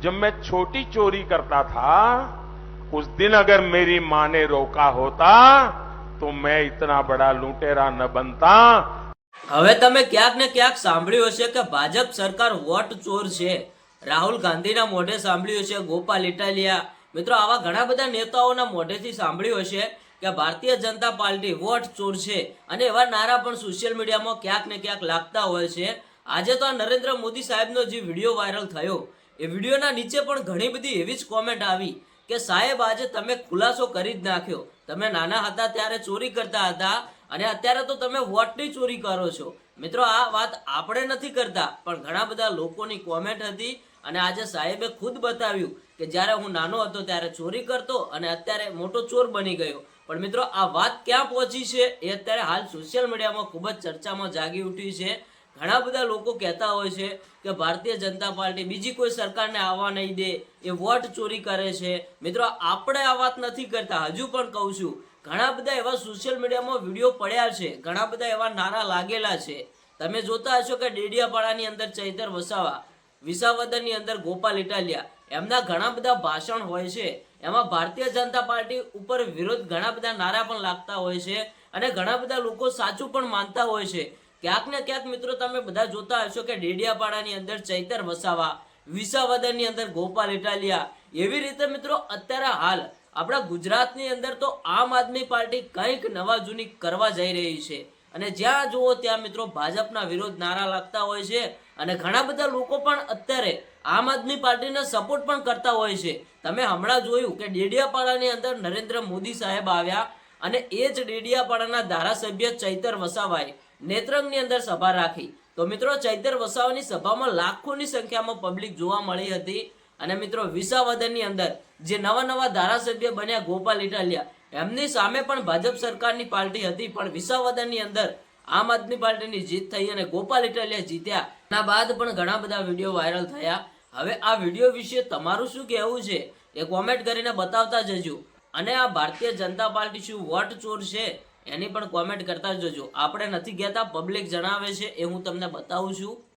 जब मैं छोटी चोरी करता था उस दिन अगर मेरी माँ ने रोका होता तो मैं इतना बड़ा लूटेरा न बनता હવે તમે ક્યાંક ને ક્યાંક સાંભળ્યું હશે કે ભાજપ સરકાર વોટ ચોર છે રાહુલ ગાંધીના મોઢે સાંભળ્યું હશે ગોપાલ ઇટાલિયા મિત્રો આવા ઘણા બધા નેતાઓના મોઢેથી સાંભળ્યું હશે કે ભારતીય જનતા પાર્ટી વોટ ચોર છે અને એવા નારા પણ સોશિયલ મીડિયામાં ક્યાંક ને ક્યાંક લાગતા હોય છે આજે તો આ નરેન્દ્ર મોદી સાહેબનો જે વિડીયો વાયરલ થયો એ વિડીયોના નીચે પણ ઘણી બધી એવી જ કોમેન્ટ આવી કે, સાહેબ, આજે તમે ખુલાસો કરી જ નાખ્યો. તમે નાના હતા ત્યારે ચોરી કરતા હતા અને અત્યારે તો તમે વોટની ચોરી કરો છો. મિત્રો, આ વાત આપણે નથી કરતા, પણ ઘણા બધા લોકોની કોમેન્ટ હતી અને આજે સાહેબે ખુદ બતાવ્યું કે, જ્યારે હું નાનો હતો ત્યારે ચોરી કરતો અને અત્યારે મોટો ચોર બની ગયો. પણ મિત્રો, આ વાત ક્યાં પહોંચી છે એ અત્યારે હાલ સોશિયલ મીડિયામાં ખૂબ જ ચર્ચામાં જાગી ઉઠી છે. ઘણા બધા લોકો કહેતા હોય છે કે ભારતીય જનતા પાર્ટી બીજી કોઈ સરકારને આવવા નહીં દે, એ વોટ ચોરી કરે છે. મિત્રો, આપણે આ વાત નથી કરતા. હજુ પણ કહું છું, ઘણા બધા એવા સોશિયલ મીડિયામાં વીડિયો પડ્યા છે. ઘણા બધા એવા નારા લાગેલા છે. તમે જોતા હશો કે ડેડિયાપાડાની અંદર ચૈતર વસાવા, વિસાવદરની અંદર ગોપાલ ઇટાલિયા, એમના ઘણા બધા ભાષણ હોય છે. એમાં ભારતીય જનતા પાર્ટી ઉપર વિરોધ ઘણા બધા નારા પણ લાગતા હોય છે અને ઘણા બધા લોકો સાચું પણ માનતા હોય છે. ક્યાંક ને ક્યાંક મિત્રો તમે બધા જોતા હશો કે ડેડિયાપાડાની અંદર ચૈતર વસાવા, વિસાવદરની અંદર ગોપાલ ઇટાલિયા, એવી રીતે મિત્રો અત્યારે હાલ આપણા ગુજરાતની અંદર તો આમ આદમી પાર્ટી કંઈક નવા જૂની કરવા જઈ રહી છે. અને જ્યાં જુઓ ત્યાં મિત્રો ભાજપના વિરોધ નારા લાગતા હોય છે અને ઘણા બધા લોકો પણ અત્યારે આમ આદમી પાર્ટીને સપોર્ટ પણ કરતા હોય છે. તમે હમણાં જોયું કે ડેડિયાપાડાની અંદર નરેન્દ્ર મોદી સાહેબ આવ્યા અને એ જ ડેડિયાપાડાના ધારાસભ્ય ચૈતર વસાવાએ નેત્રંગની અંદર સભા રાખી. તો મિત્રો, ચૈતર વસાવાની સભામાં લાખોની સંખ્યામાં પબ્લિક જોવા મળી હતી. અને મિત્રો, વિસાવદનની અંદર જે નવા નવા ધારાસભ્ય બન્યા ગોપાલ ઇટાલિયા, એમની સામે પણ ભાજપ સરકારની પાર્ટી હતી, પણ વિસાવદનની અંદર આમ આદમી પાર્ટીની જીત થઈ અને ગોપાલ ઇટાલિયા જીત્યા. એના બાદ પણ ઘણા બધા વીડિયો વાયરલ થયા. હવે આ વીડિયો વિશે તમારું શું કહેવું છે, એ કોમેન્ટ કરીને બતાવતા જજો. અને આ ભારતીય જનતા પાર્ટી શું વટ ચોર છે? એની પણ કોમેન્ટ કરતા જજો. આપણે નથી કહેતા પબ્લિક જણાવે છે એ હું તમને બતાવું છું.